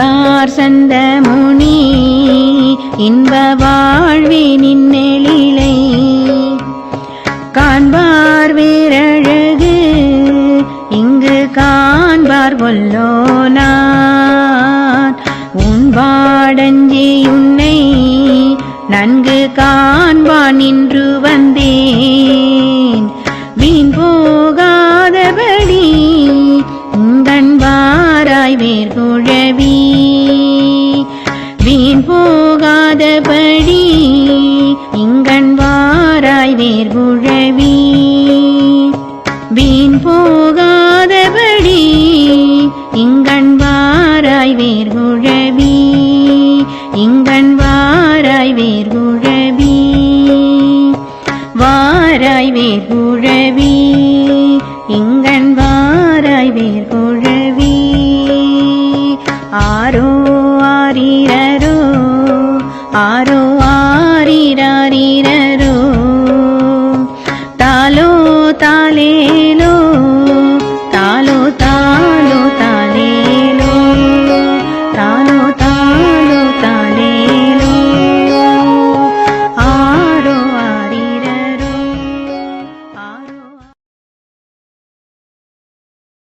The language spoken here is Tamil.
என்பார் சந்தமுனி இன்ப வாழ்வே நின்னெழிலை காண்பார் வேரழகு இங்கு காண்பார் கொல்லோனான் உன்பாடஞ்சி உன்னை நன்கு காண்பான் நின்று வந்தேன். வீண் போகாதபடி வேர்குழவி வீண் போகாதபடி இங்கண் வாராய் வேர்குழவி வீண் போகாதபடி இங்கண் வாராய் வேர்குழவி இங்கண் வாராய் வேர்குழவி வாராய் வேர்குழவி இங்கண் வாராய் வேர்குழவி ஆரோ ஆரிரரோ ஆரோ